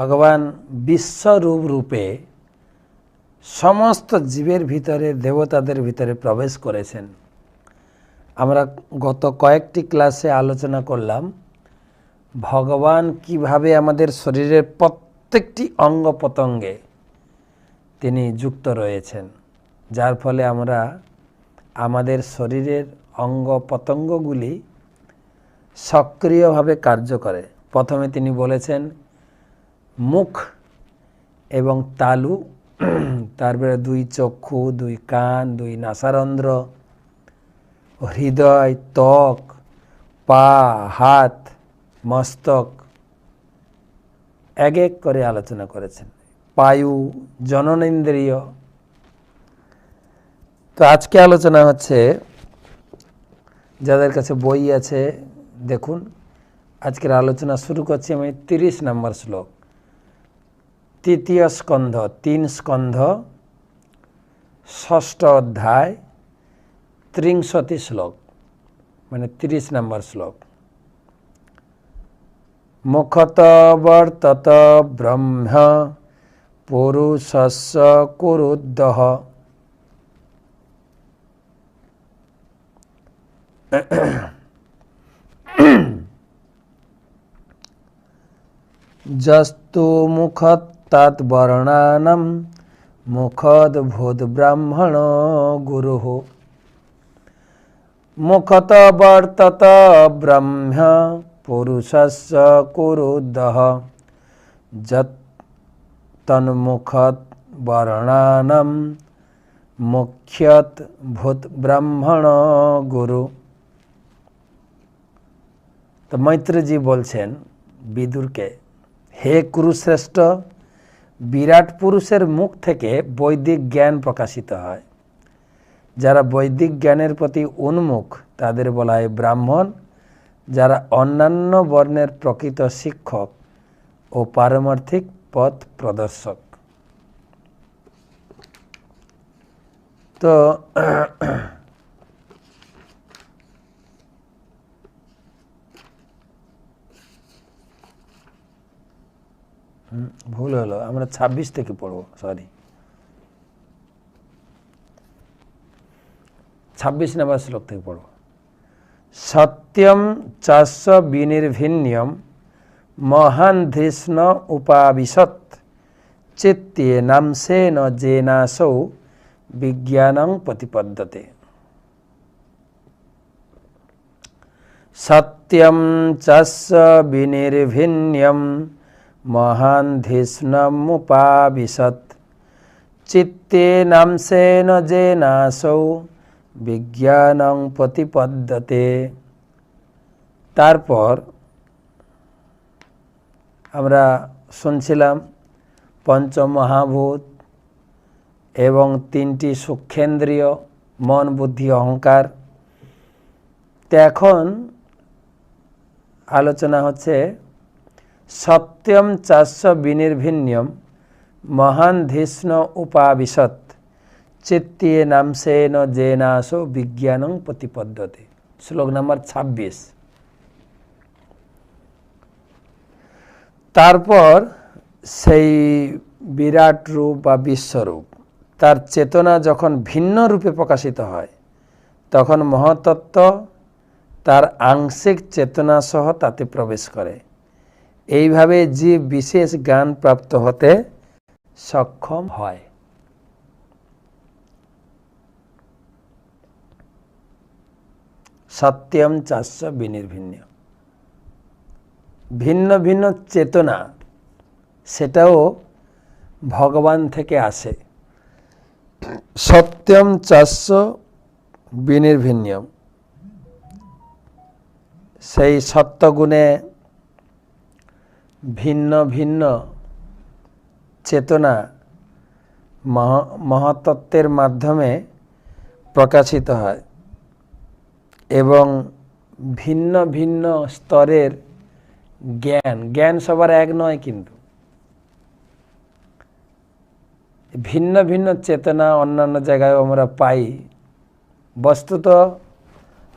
ভগবান বিশ্বরূপ রূপে সমস্ত জীবের ভিতরে, দেবতাদের ভিতরে প্রবেশ করেছেন। আমরা গত কয়েকটি ক্লাসে আলোচনা করলাম, ভগবান কীভাবে আমাদের শরীরের প্রত্যেকটি অঙ্গ প্রত্যঙ্গে তিনি যুক্ত রয়েছেন, যার ফলে আমরা আমাদের শরীরের অঙ্গ প্রত্যঙ্গগুলি সক্রিয়ভাবে কার্য করে। প্রথমে তিনি বলেছেন মুখ এবং তালু তারপরে দুই চক্ষু, দুই কান, দুই নাসারন্ধ্র, হৃদয়, ত্বক, পা, হাত, মস্তক, এক এক করে আলোচনা করেছেন। পায়ু, জননেন্দ্রিয়। তো আজকে আলোচনা হচ্ছে যাদের কাছে বই আছে, দেখুন, আজকের আলোচনা শুরু করছি আমি তিরিশ নম্বর শ্লোক। তৃতীয় স্কন্ধ, তিন স্কন্ধ, ষষ্ঠ অধ্যায়, ত্রিংশতি শ্লোক মানে তিরিশ নম্বর শ্লোক। মুখত বর্তত ব্রহ্ম, পুরুষস্য কুরুদ্দহ তৎবর্ণানম মুখদ ভূত ব্রাহ্মণ গুরু মুখত বর্তত ব্রহ্ম পুরুষ কুরুদহ যন্মুখত বর্ণানম মুখ্যত ভূত ব্রাহ্মণ গুরু তো মৈত্রজি বলছেন বিদুরকে হে কুরুশ্রেষ্ঠ বিরাট পুরুষের মুখ থেকে বৈদিক জ্ঞান প্রকাশিত হয়। যারা বৈদিক জ্ঞানের প্রতি উন্মুখ, তাদের বলা হয় ব্রাহ্মণ। যারা অন্যান্য বর্ণের প্রকৃত শিক্ষক ও পারমার্থিক পথ প্রদর্শক। তো ভুল হলো। আমরা ২৬ থেকে পড়ব সরি ছাব্বিশ নম্বর শ্লোক থেকে পড়ব। সত্যম চাষ বিনির্ভিন্যম মহান ধৃষ্ণ উপাবিশত চিত্তে নামসেন জেনাসৌ বিজ্ঞানং প্রতিপদ্যতে। সত্যম চাষ বিনির্ভিন্যম মহান ধৃষ্ণমুপাবিশত চিত্তে নামসেন জেনাসৌ, বিজ্ঞানং প্রতিপদ্যতে। তারপর আমরা শুনছিলাম পঞ্চমহাভূত এবং তিনটি সূক্ষ্মেন্দ্রিয় মন, বুদ্ধি, অহংকার। তো এখন আলোচনা হচ্ছে সত্যম চাষ বিনির্ভিন্যম মহান ধৃষ্ণ উপাবিশত। চিত্তিয়ে নামসেন জেনাসো বিজ্ঞানং প্রতিপদ্যতে। শ্লোক নাম্বার ছাব্বিশ। তারপর সেই বিরাট রূপ বা বিশ্বরূপ, তার চেতনা যখন ভিন্ন রূপে প্রকাশিত হয়, তখন মহাতত্ত্ব তার আংশিক চেতনা সহ তাতে প্রবেশ করে। এইভাবে জীব বিশেষ জ্ঞান প্রাপ্ত হতে সক্ষম হয়। সত্যম চাষ বিনির্ভিন্ন। ভিন্ন ভিন্ন চেতনা সেটাও ভগবান থেকে আসে। সত্যম চাষ বিনির্ভিন্ন। সেই সত্যগুণে ভিন্ন ভিন্ন চেতনা মহা মহাতত্ত্বের মাধ্যমে প্রকাশিত হয় এবং ভিন্ন ভিন্ন স্তরের জ্ঞান জ্ঞান সবার এক নয় কিন্তু। ভিন্ন ভিন্ন চেতনা অন্যান্য জায়গায় আমরা পাই। বস্তুত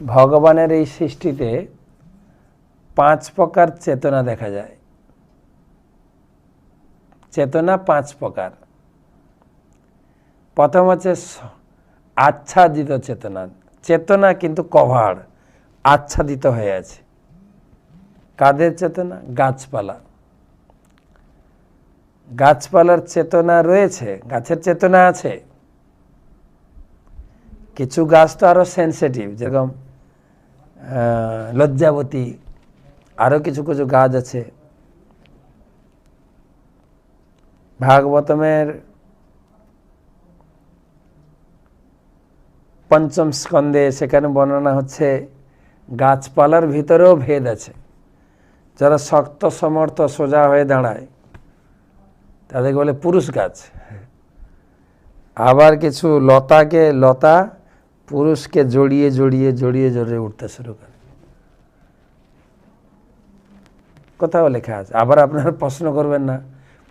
ভগবানের এই সৃষ্টিতে পাঁচ প্রকার চেতনা দেখা যায়। চেতনা পাঁচ প্রকার। প্রথম হচ্ছে আচ্ছাদিত চেতনা। চেতনা কিন্তু কভার আচ্ছাদিত হয়ে আছে। কাদের চেতনা? গাছপালা। গাছপালার চেতনা রয়েছে, গাছের চেতনা আছে। কিছু গাছ তো আরও সেন্সিটিভ যেরকম লজ্জাবতী, আরও কিছু কিছু গাছ আছে। ভাগবতমের পঞ্চম স্কন্ধে সেখানে বর্ণনা হচ্ছে, গাছপালার ভিতরেও ভেদ আছে। যারা শক্ত, সমর্থ, সোজা হয়ে দাঁড়ায়, তাদেরকে বলে পুরুষ গাছ। আবার কিছু লতাকে লতা, পুরুষকে জড়িয়ে জড়িয়ে জড়িয়ে জড়িয়ে উঠতে শুরু করে। কোথাও লেখা আছে। আবার আপনারা প্রশ্ন করবেন না।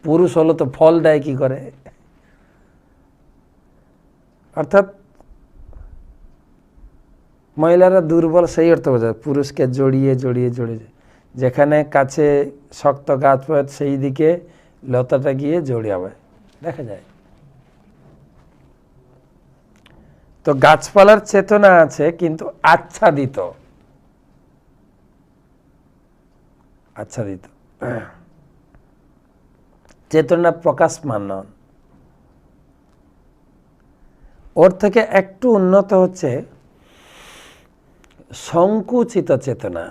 পুরুষ হলো তো ফল দেয় কি করে? অর্থাৎ মহিলারা দুর্বল সেই অর্থ বোঝায়, পুরুষকে জড়িয়ে জড়িয়ে জড়িয়ে। যেখানে কাছে শক্ত গাছ পায় সেই দিকে লতাটা গিয়ে জড়িয়াবে দেখা যায়। তো গাছপালার চেতনা আছে, কিন্তু আচ্ছাদিত। আচ্ছাদিত। চেতনা প্রকাশমান নন ওর থেকে একটু উন্নত হচ্ছে সংকুচিত চেতনা,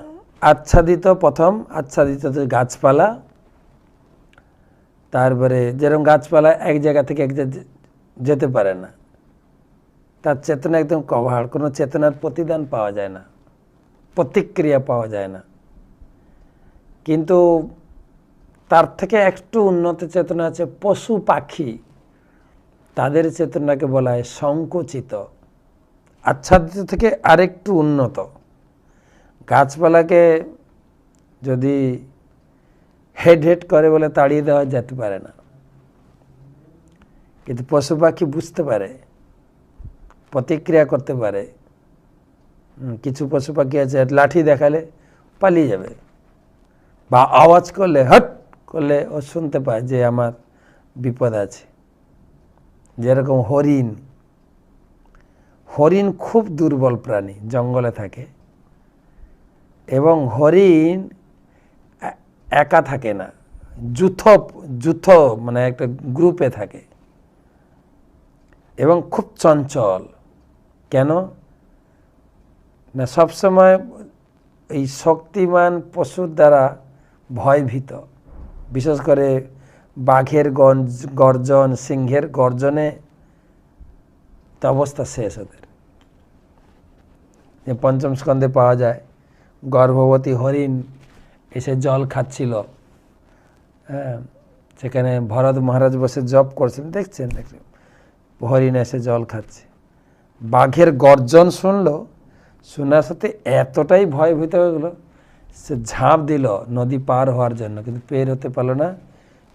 আচ্ছাদিত প্রথম, আচ্ছাদিত গাছপালা, তারপরে যেরকম গাছপালা এক জায়গা থেকে এক যেতে পারে না, তার চেতনা একদম কভার, কোনো চেতনার প্রতিদান পাওয়া যায় না, প্রতিক্রিয়া পাওয়া যায় না। কিন্তু তার থেকে একটু উন্নত চেতনা আছে পশু পাখি। তাদের চেতনাকে বলা হয় সংকুচিত। আচ্ছাদিত থেকে আরেকটু উন্নত। গাছপালাকে যদি হেড হেড করে বলে তাড়িয়ে দেওয়া যেতে পারে না। কিন্তু পশু পাখি বুঝতে পারে, প্রতিক্রিয়া করতে পারে। কিছু পশু পাখি আছে, লাঠি দেখালে পালিয়ে যাবে। বা আওয়াজ করলে হট করলে ও শুনতে পায় যে আমার বিপদ আছে। যেরকম হরিণ। হরিণ খুব দুর্বল প্রাণী, জঙ্গলে থাকে। এবং হরিণ একা থাকে না। যুথ যুথ মানে একটা গ্রুপে থাকে। এবং খুব চঞ্চল। কেন? না, সবসময় এই শক্তিমান পশুর দ্বারা ভয়ভীত। বিশেষ করে বাঘের গঞ্জ গর্জন, সিংহের গর্জনে তো অবস্থা শেষ ওদের। যে পঞ্চম স্কন্ধে পাওয়া যায়, গর্ভবতী হরিণ এসে জল খাচ্ছিল। হ্যাঁ সেখানে ভরত মহারাজ বসে জপ করছেন, দেখছেন? দেখছেন? হরিণ এসে জল খাচ্ছে। বাঘের গর্জন শুনলো, শোনার সাথে এতটাই ভয়ভীত হয়ে গেলো সে ঝাঁপ দিল, নদী পার হওয়ার জন্য, কিন্তু পের হতে পারল না।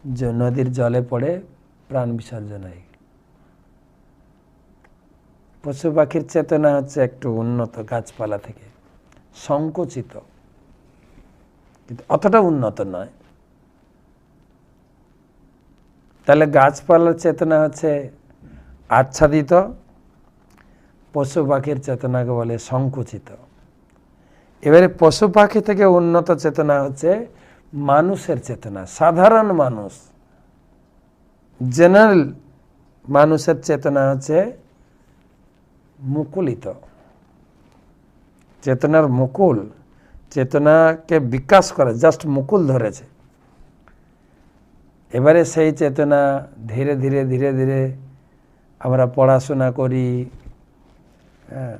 যে নদীর জলে পড়ে প্রাণ বিসর্জন হয়ে গেল। পশু পাখির চেতনা হচ্ছে একটু উন্নত গাছপালা থেকে সংকুচিত। কিন্তু অতটা উন্নত নয়। তাহলে গাছপালার চেতনা হচ্ছে আচ্ছাদিত, পশু পাখির চেতনাকে বলে সংকুচিত। এবারে পশু পাখি থেকে উন্নত চেতনা হচ্ছে মানুষের চেতনা সাধারণ মানুষ। জেনারেল মানুষের চেতনা হচ্ছে মুকুলিত। চেতনার মুকুল চেতনাকে বিকাশ করে জাস্ট মুকুল ধরেছে। এবারে সেই চেতনা ধীরে ধীরে ধীরে ধীরে আমরা পড়াশোনা করি হ্যাঁ,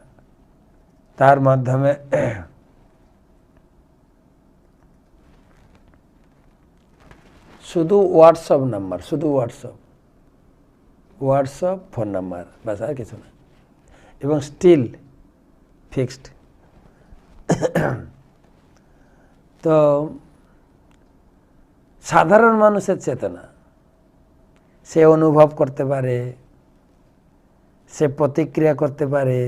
তার মাধ্যমে শুধু হোয়াটসঅ্যাপ নাম্বার, শুধু হোয়াটসঅ্যাপ। হোয়াটসঅ্যাপ ফোন নাম্বার বাস আর কিছু না। এবং স্টিল ফিক্সড তো সাধারণ মানুষের চেতনা, সে অনুভব করতে পারে, সে প্রতিক্রিয়া করতে পারে,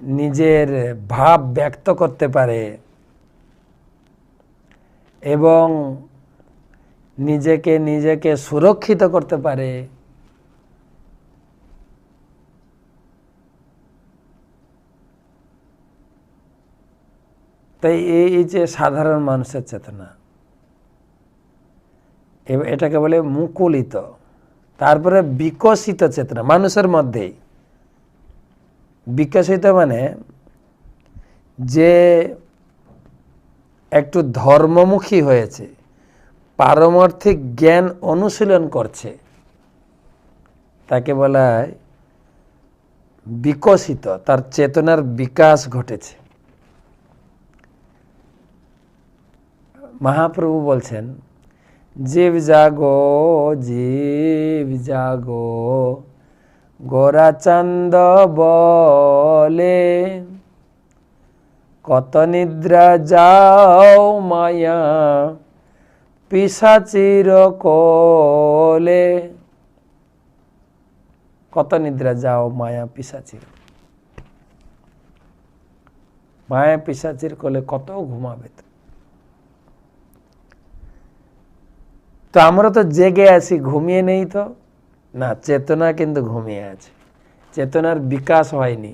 নিজের ভাব ব্যক্ত করতে পারে, এবং নিজেকে নিজেকে সুরক্ষিত করতে পারে। তাই এই যে সাধারণ মানুষের চেতনা এটাকে বলে মুকুলিত, তারপরে বিকশিত চেতনা, মানুষের মধ্যেই। বিকশিত মানে যে একটু ধর্মমুখী হয়েছে পারমার্থিক জ্ঞান অনুশীলন করছে। তাকে বলা হয় বিকশিত, তার চেতনার বিকাশ ঘটেছে। মহাপ্রভু বলছেন, জীব জাগো জীব জাগো গোরাচন্দ বলে, কত নিদ্রা যাও মায়া পিসাচির কোলে কত নিদ্রা যাও মায়া পিসাচির। মায়া পিসাচির কোলে কত ঘুমাবে তো আমরা তো জেগে আছি, ঘুমিয়ে নেই তো। না, চেতনা কিন্তু ঘুমিয়ে আছে। চেতনার বিকাশ হয়নি।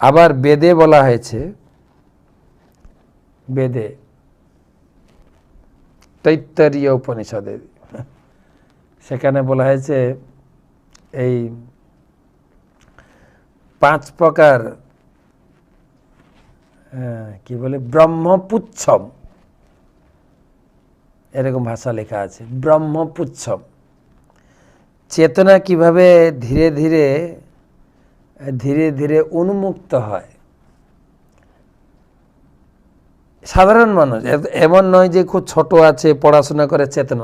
আবার বেদে বলা হয়েছে বেদে। তৈত্তরীয় উপনিষদে। সেখানে বলা হয়েছে, এই পাঁচ প্রকার কি বলে, ব্রহ্মপুচ্ছম। এরকম ভাষা লেখা আছে, ব্রহ্মপুচ্ছম। চেতনা কীভাবে ধীরে ধীরে ধীরে ধীরে উন্মুক্ত হয় সাধারণ মানুষ এমন নয় যে খুব ছোট আছে পড়াশোনা করে চেতনা।